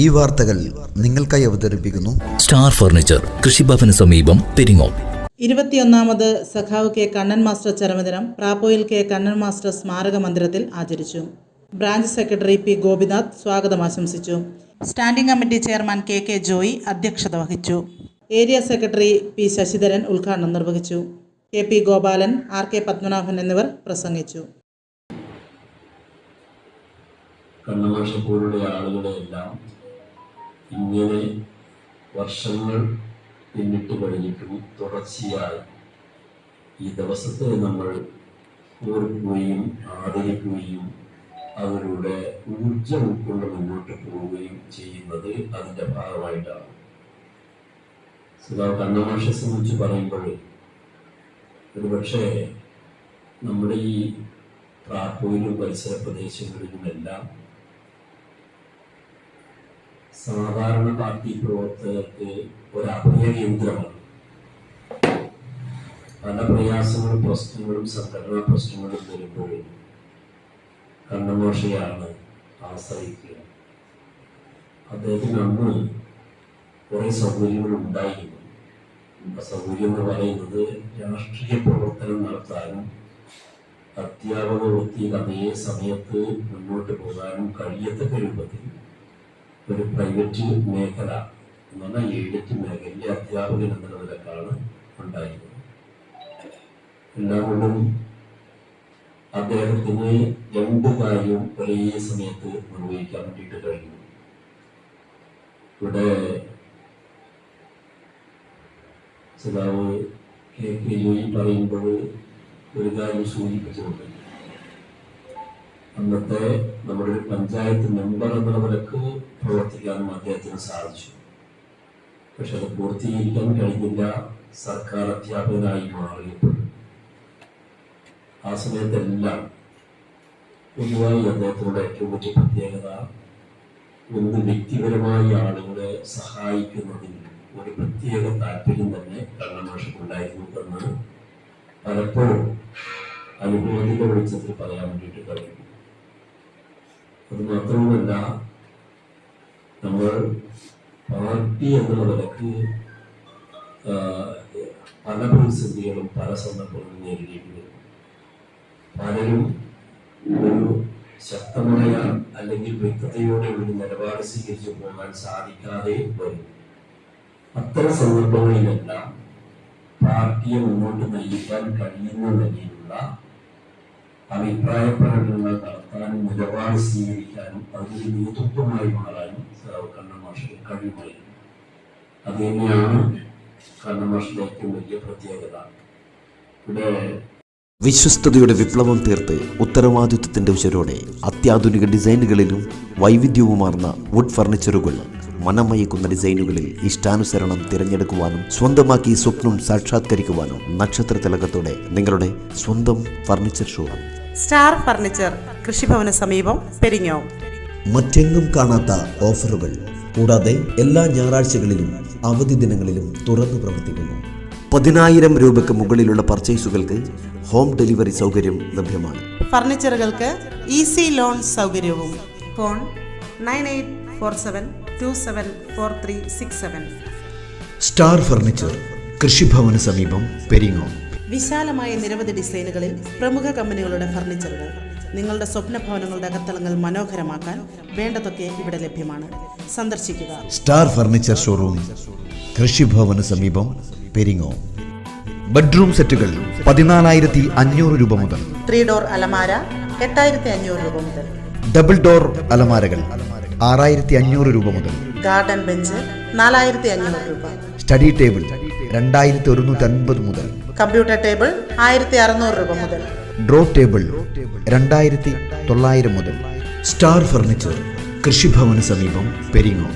ഈ വാർത്തകൾ നിങ്ങൾക്കായി അവതരിപ്പിക്കുന്നു സ്റ്റാർ ഫർണിച്ചർ കൃഷിഭവന് സമീപം പെരിങ്ങോം ഇരുപത്തിയൊന്നാമത് സഖാവ് കെ കണ്ണൻ മാസ്റ്റർ ചരമദിനം പ്രാപ്പോയിൽ കെ കണ്ണൻ മാസ്റ്റർ സ്മാരക മന്ദിരത്തിൽ ആചരിച്ചു. ബ്രാഞ്ച് സെക്രട്ടറി പി ഗോപിനാഥ് സ്വാഗതം ആശംസിച്ചു. Standing committee chairman K K Joy അധ്യക്ഷത വഹിച്ചു. ഏരിയ സെക്രട്ടറി പി ശശിധരൻ ഉദ്ഘാടനം നിർവഹിച്ചു. K P Gopalan R K Padmanabhan എന്നിവർ പ്രസംഗിച്ചു. കണ്ണമാഷ പോലുള്ള ആളുകളെല്ലാം ഇങ്ങനെ വർഷങ്ങൾ പിന്നിട്ട് കഴിഞ്ഞിട്ടും തുടർച്ചയായി ഈ ദിവസത്തെ നമ്മൾ ഓർക്കുകയും ആദരിക്കുകയും അവരുടെ ഊർജം ഉൾക്കൊണ്ട് മുന്നോട്ട് പോവുകയും ചെയ്യുന്നത് അതിന്റെ ഭാഗമായിട്ടാണ്. സുധാ കണ്ണമാഷെ സംബന്ധിച്ച് പറയുമ്പോൾ ഒരുപക്ഷെ നമ്മുടെ ഈ പ്രാപ്പോയിലും പരിസര പ്രദേശങ്ങളിലുമെല്ലാം സാധാരണ പാർട്ടി പ്രവർത്തകർക്ക് ഒരു അഭയ കേന്ദ്രമാണ്. പല പ്രയാസങ്ങളും പ്രശ്നങ്ങളും സംഘടനാ പ്രശ്നങ്ങളും വരുമ്പോൾ കണ്ണമോഷയാണ് ആശ്രയിക്കുക. അദ്ദേഹത്തിന് അന്ന് കുറെ സൗകര്യങ്ങൾ ഉണ്ടായിരുന്നു. സൗകര്യം എന്ന് പറയുന്നത് രാഷ്ട്രീയ പ്രവർത്തനം നടത്താനും അധ്യാപക വൃത്തിയിൽ അതേ സമയത്ത് മുന്നോട്ട് പോകാനും കഴിയത്തക്ക രൂപത്തിൽ ഒരു പ്രൈവറ്റ് മേഖല എന്ന് പറഞ്ഞാൽ എഴുത്ത് മേഖലയിലെ അധ്യാപകൻ എന്ന നിലക്കാണ് ഉണ്ടായിരുന്നത്. എല്ലാം കൊണ്ടും അദ്ദേഹത്തിന് രണ്ട് കാര്യവും ഒരേ സമയത്ത് നിർവഹിക്കാൻ വേണ്ടിയിട്ട് കഴിഞ്ഞു. ഇവിടെ സിതാവ് കെ കെ ജോയി പറയുമ്പോൾ ഒരു കാര്യം സൂചിപ്പിച്ചുകൊണ്ട് അന്നത്തെ നമ്മുടെ ഒരു പഞ്ചായത്ത് മെമ്പർ എന്ന നിലയ്ക്ക് പ്രവർത്തിക്കാനും അദ്ദേഹത്തിന് സാധിച്ചു. പക്ഷെ അത് പൂർത്തീകരിക്കാൻ കഴിഞ്ഞില്ല. സർക്കാർ അധ്യാപകനായി മാറിയപ്പോൾ ആ സമയത്തെല്ലാം പൊതുവായി അദ്ദേഹത്തിനുള്ള ഏറ്റവും വലിയ പ്രത്യേകത ഒന്ന് വ്യക്തിപരമായി ആളുകളെ സഹായിക്കുന്നതിൽ ഒരു പ്രത്യേക താല്പര്യം തന്നെ കണ്ണമാഷക്കുണ്ടായിരുന്നു എന്ന് പലപ്പോഴും അനുഭവത്തിന്റെ വെളിച്ചത്തിൽ പറയാൻ വേണ്ടിയിട്ട് കഴിയും അത് മാത്രവുമല്ല നമ്മൾ പാർട്ടി എന്നുള്ള നിലയ്ക്ക് പല പ്രതിസന്ധികളും പല സന്ദർഭങ്ങളും നേരിടേണ്ടി വരും പലരും ഒരു ശക്തമായ അല്ലെങ്കിൽ വ്യക്തതയോടെ ഒരു നിലപാട് സ്വീകരിച്ചു പോകാൻ സാധിക്കാതെ വരും. അത്തരം സന്ദർഭങ്ങളിലെല്ലാം പാർട്ടിയെ മുന്നോട്ട് നയിക്കാൻ കഴിയുന്ന നിലയിലുള്ള അഭിപ്രായ പ്രകടനങ്ങൾ നടത്താനും നിലപാട് സ്വീകരിക്കാനും അതിന് നേതൃത്വമായി മാറാനും കണ്ണമാഷിന് കഴിയുമായി അത് തന്നെയാണ് കണ്ണമാഷിന്റെ ഏറ്റവും വലിയ പ്രത്യേകത. ഇവിടെ വിശ്വസ്തയുടെ വിപ്ലവം തീർത്ത് ഉത്തരവാദിത്വത്തിന്റെ ഉച്ചരോടെ അത്യാധുനിക ഡിസൈനുകളിലും വൈവിധ്യവുമാർന്ന വുഡ് ഫർണിച്ചറുകൾ മനമയക്കുന്ന ഡിസൈനുകളിൽ ഇഷ്ടാനുസരണം തിരഞ്ഞെടുക്കുവാനും സ്വന്തമാക്കി സ്വപ്നം സാക്ഷാത്കരിക്കുവാനും നക്ഷത്ര തിലകത്തോടെ നിങ്ങളുടെ സ്വന്തം ഫർണിച്ചർ ഷോറൂം സ്റ്റാർ ഫർണിച്ചർ കൃഷിഭവന സമീപം പെരിഞ്ഞോ മറ്റെങ്ങും കാണാത്ത ഓഫറുകൾ. കൂടാതെ എല്ലാ ഞായറാഴ്ചകളിലും അവധി ദിനങ്ങളിലും തുറന്നു പ്രവർത്തിക്കുന്നു. പതിനായിരം രൂപയ്ക്ക് മുകളിലുള്ള പർച്ചേസുകൾക്ക് ഹോം ഡെലിവറി സൗകര്യം ലഭ്യമാണ്. ഫർണിച്ചറുകൾക്ക് ഈസി ലോൺ സൗകര്യവും. Phone nine eight four seven two seven four three six seven. Star furniture കൃഷിഭവന സമീപം പെരിങ്ങോം. വിശാലമായ നിരവധി ഡിസൈനുകളിൽ പ്രമുഖ കമ്പനികളുടെ ഫർണിച്ചറുകൾ. നിങ്ങളുടെ സ്വപ്ന ഭവനങ്ങളുടെ അകത്തളങ്ങൾ മനോഹരമാക്കാൻ വേണ്ടതൊക്കെ ഇവിടെ ലഭ്യമാണ്. സന്ദർശിക്കുക. സ്റ്റാർ ഫർണിച്ചർ ഷോറൂം കൃഷിഭവന് സമീപം പെരിങ്ങോ. ബെഡ്റൂം സെറ്റുകൾ പതിനാലായിരത്തി അഞ്ഞൂറ് രൂപ മുതൽ. ത്രീ ഡോർ അലമാര എട്ടായിരത്തി അഞ്ഞൂറ് രൂപ മുതൽ. ഡബിൾ ഡോർ അലമാരകൾ ആറായിരത്തി അഞ്ഞൂറ് രൂപ മുതൽ. ഗാർഡൻ ബെഞ്ച് നാലായിരത്തി അഞ്ഞൂറ് രൂപ. സ്റ്റഡി ടേബിൾ രണ്ടായിരത്തി ഒരുന്നൂറ്റി അൻപത് മുതൽ കമ്പ്യൂട്ടർ ടേബിൾ ആയിരത്തി അറുന്നൂറ് രൂപ മുതൽ. ഡ്രോ ടേബിൾ രണ്ടായിരത്തി തൊള്ളായിരം മുതൽ. സ്റ്റാർ ഫർണിച്ചർ കൃഷിഭവന് സമീപം പെരിങ്ങോം.